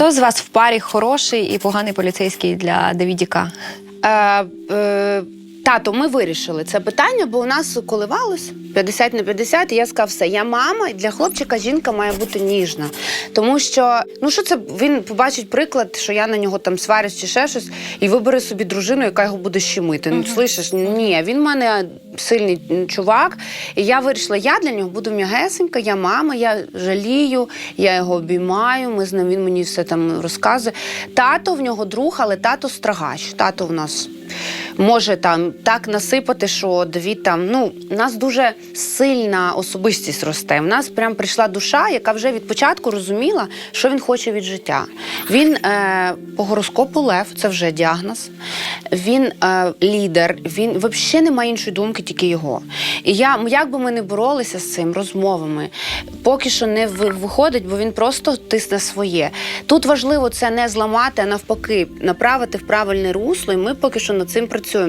Хто з вас в парі хороший і поганий поліцейський для Давідіка? Е, е, тато, ми вирішили це питання, бо у нас коливалось 50 на 50, і я сказав, все, я мама, і для хлопчика жінка має бути ніжна. Тому що, ну що це він побачить приклад, що я на нього там сварюсь чи ще щось, і вибере собі дружину, яка його буде щемити. Ну, слышиш, ні, він в мене сильний чувак. І я вирішила, я для нього буду м'ягесенька, я мама, я жалію, я його обіймаю. Ми з ним він мені все там розказує. Тато в нього друг, але тато страгач. Тато в нас може там так насипати, що Давід там. Ну, у нас дуже сильна особистість росте. У нас прям прийшла душа, яка вже від початку розуміла, що він хоче від життя. Він е, по гороскопу Лев, це вже діагноз. Він е, лідер, він взагалі не має іншої думки, тільки його. І я, як би ми не боролися з цим розмовами, поки що не виходить, бо він просто тисне своє. Тут важливо це не зламати, а навпаки, направити в правильне русло, і ми поки що над цим працюємо.